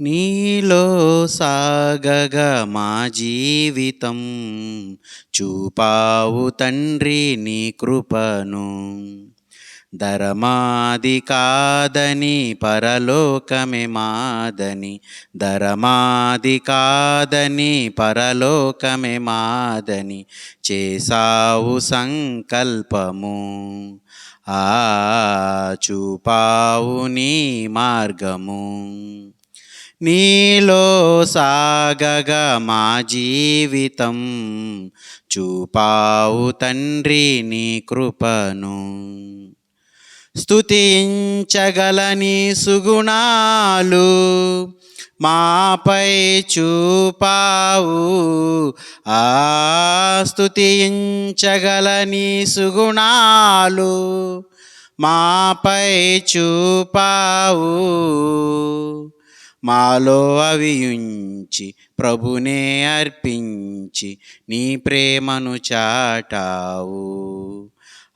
నీలో సాగగా మా జీవితం. చూపావు తండ్రి నీ కృపను. ధరమాది కాదని పరలోకమే మాదని. ధరమాది కాదని పరలోకమే మాదని. చేసావు సంకల్పము. ఆ చూపావు నీ మార్గము. నీలో సాగగా మా జీవితం. చూపావు తండ్రి నీ కృపను. స్తుతించగలని సుగుణాలు మాపై చూపావు. ఆ స్తుతించగలని సుగుణాలు మాపై చూపావు. మాలో అవియుంచి ప్రభునే అర్పించి నీ ప్రేమను చాటావు.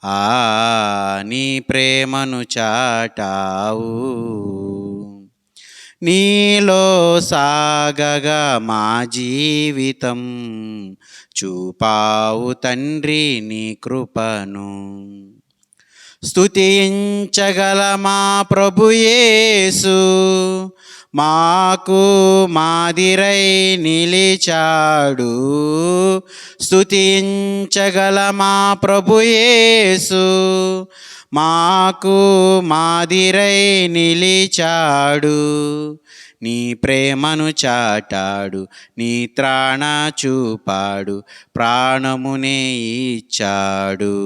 ఆ నీ ప్రేమను చాటావు. నీలో సాగగా మా జీవితం చూపావు తండ్రి నీ కృపను. స్తుతించగల మా ప్రభుయేసు మాకు మాదిరై నిలిచాడు. స్తుతించగల మా ప్రభుయేసు మాకు మాదిరై నిలిచాడు. నీ ప్రేమను చాటాడు నీ త్రాణ చూపాడు ప్రాణమునే ఇచ్చాడు.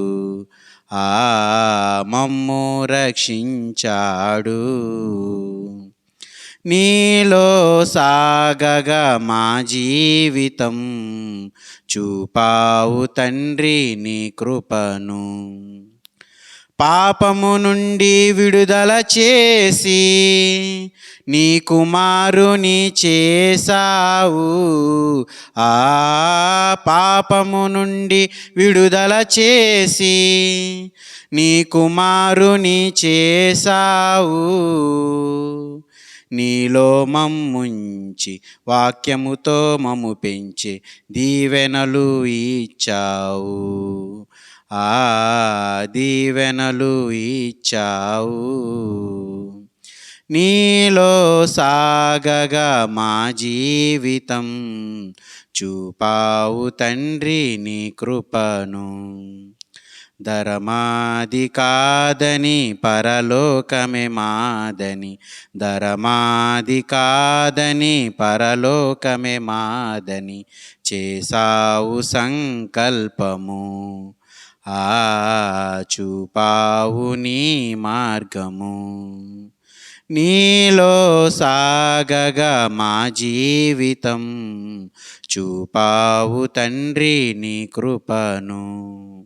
ఆ మమ్ము రక్షించాడు. నీలో సాగగా మా జీవితం. చూపావు తండ్రి నీ కృపను. పాపము నుండి విడుదల చేసి నీ కుమారుని చేసావు ఆ పాపము నుండి విడుదల చేసి నీ కుమారుని చేసావు నీలో మమ్ముంచి వాక్యముతో మము పెంచి దీవెనలు ఇచ్చావు. ఆ దీవెనలు ఇచ్చావు. నీలో సాగగా మా జీవితం చూపావు తండ్రి నీ కృపను. ధరమాది కాదని పరలోకమే మాదని. ధరమాది కాదని పరలోకమే మాదని. చేసావు సంకల్పము ఆ చూపావు నీ మార్గము. నీలో సాగగా మా జీవితం చూపావు తండ్రి నీ కృపను.